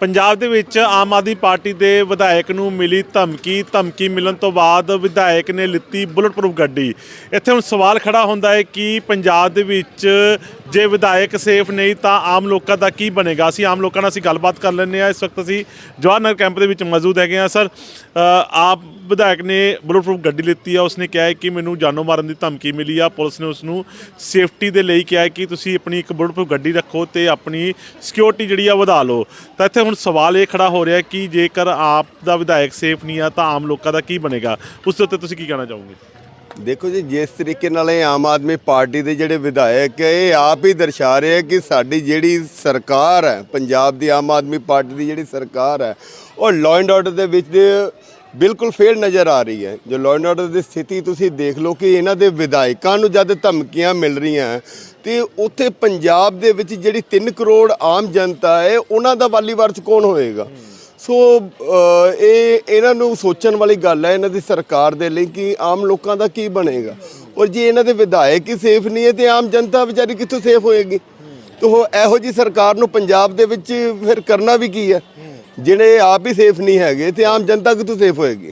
ਪੰਜਾਬ ਦੇ ਵਿੱਚ ਆਮ ਆਦਮੀ ਪਾਰਟੀ ਦੇ ਵਿਧਾਇਕ ਨੂੰ ਮਿਲੀ ਧਮਕੀ। ਧਮਕੀ ਮਿਲਣ ਤੋਂ ਬਾਅਦ ਵਿਧਾਇਕ ਨੇ ਲਿੱਤੀ ਬੁਲਟ ਪ੍ਰੂਫ ਗੱਡੀ। ਇੱਥੇ ਹੁਣ ਸਵਾਲ ਖੜਾ ਹੁੰਦਾ ਹੈ ਕਿ ਪੰਜਾਬ ਦੇ ਵਿੱਚ ਜੇ ਵਿਧਾਇਕ ਸੇਫ ਨਹੀਂ, ਤਾਂ ਆਮ ਲੋਕਾਂ ਦਾ ਕੀ ਬਣੇਗਾ? ਅਸੀਂ ਆਮ ਲੋਕਾਂ ਨਾਲ ਅਸੀਂ ਗੱਲਬਾਤ ਕਰ ਲੈਂਦੇ ਆ ਇਸ ਵਕਤ ਅਸੀਂ ਜਵਾਹਰਨਗਰ ਕੈਂਪ ਦੇ ਵਿੱਚ ਮੌਜੂਦ ਹੈਗੇ ਆ ਸਰ ਆਪ ਵਿਧਾਇਕ ਨੇ ਬੁਲਟ ਪ੍ਰੂਫ ਗੱਡੀ ਲਿੱਤੀ ਆ। ਉਸਨੇ ਕਿਹਾ ਹੈ ਕਿ ਮੈਨੂੰ ਜਾਨੋਂ ਮਾਰਨ ਦੀ ਧਮਕੀ ਮਿਲੀ ਆ। ਪੁਲਿਸ ਨੇ ਉਸ ਨੂੰ ਸੇਫਟੀ ਦੇ ਲਈ ਕਿਹਾ ਹੈ ਕਿ ਤੁਸੀਂ ਆਪਣੀ ਇੱਕ ਬੁਲਟ ਪ੍ਰੂਫ ਗੱਡੀ ਰੱਖੋ ਤੇ ਆਪਣੀ ਸਿਕਿਉਰਿਟੀ ਜਿਹੜੀ ਆ ਵਧਾ ਲਓ। ਤਾਂ ਇੱਥੇ ਹੁਣ ਸਵਾਲ ਇਹ ਖੜਾ ਹੋ ਰਿਹਾ ਕਿ ਜੇਕਰ ਆਪ ਦਾ ਵਿਧਾਇਕ ਸੇਫ ਨਹੀਂ ਆ, ਤਾਂ ਆਮ ਲੋਕਾਂ ਦਾ ਕੀ ਬਣੇਗਾ? ਉਸ ਦੇ ਉੱਤੇ ਤੁਸੀਂ ਕੀ ਕਹਿਣਾ ਚਾਹੋਗੇ? ਦੇਖੋ ਜੀ, ਜਿਸ ਤਰੀਕੇ ਨਾਲ ਇਹ ਆਮ ਆਦਮੀ ਪਾਰਟੀ ਦੇ ਜਿਹੜੇ ਵਿਧਾਇਕ ਹੈ, ਇਹ ਆਪ ਹੀ ਦਰਸਾ ਰਹੇ ਹੈ ਕਿ ਸਾਡੀ ਜਿਹੜੀ ਸਰਕਾਰ ਹੈ, ਪੰਜਾਬ ਦੀ ਆਮ ਆਦਮੀ ਪਾਰਟੀ ਦੀ ਜਿਹੜੀ ਸਰਕਾਰ ਹੈ, ਉਹ ਲਾਅ ਐਂਡ ਆਰਡਰ ਦੇ ਵਿੱਚ ਬਿਲਕੁਲ ਫੇਲ ਨਜ਼ਰ ਆ ਰਹੀ ਹੈ। ਜੋ ਲਾਅ ਐਂਡ ਆਰਡਰ ਦੀ ਸਥਿਤੀ ਤੁਸੀਂ ਦੇਖ ਲਓ ਕਿ ਇਹਨਾਂ ਦੇ ਵਿਧਾਇਕਾਂ ਨੂੰ ਜਦ ਧਮਕੀਆਂ ਮਿਲ ਰਹੀਆਂ, ਤੇ ਉੱਥੇ ਪੰਜਾਬ ਦੇ ਵਿੱਚ ਜਿਹੜੀ 3 ਕਰੋੜ ਆਮ ਜਨਤਾ ਹੈ, ਉਹਨਾਂ ਦਾ ਵਾਲੀ ਵਾਰਸ ਕੌਣ ਹੋਏਗਾ? ਸੋ ਇਹ ਇਹਨਾਂ ਨੂੰ ਸੋਚਣ ਵਾਲੀ ਗੱਲ ਹੈ, ਇਹਨਾਂ ਦੀ ਸਰਕਾਰ ਦੇ ਲਈ ਕਿ ਆਮ ਲੋਕਾਂ ਦਾ ਕੀ ਬਣੇਗਾ। ਔਰ ਜੇ ਇਹਨਾਂ ਦੇ ਵਿਧਾਇਕ ਹੀ ਸੇਫ ਨਹੀਂ ਹੈ, ਤੇ ਆਮ ਜਨਤਾ ਵਿਚਾਰੀ ਕਿੱਥੋਂ ਸੇਫ ਹੋਏਗੀ? ਤੋ ਇਹੋ ਜੀ ਸਰਕਾਰ ਨੂੰ ਪੰਜਾਬ ਦੇ ਵਿੱਚ ਫਿਰ ਕਰਨਾ ਵੀ ਕੀ ਹੈ? ਜਿਹੜੇ ਆਪ ਹੀ ਸੇਫ ਨਹੀਂ ਹੈਗੇ, ਤੇ ਆਮ ਜਨਤਾ ਕਿੱਥੋਂ ਸੇਫ ਹੋਏਗੀ?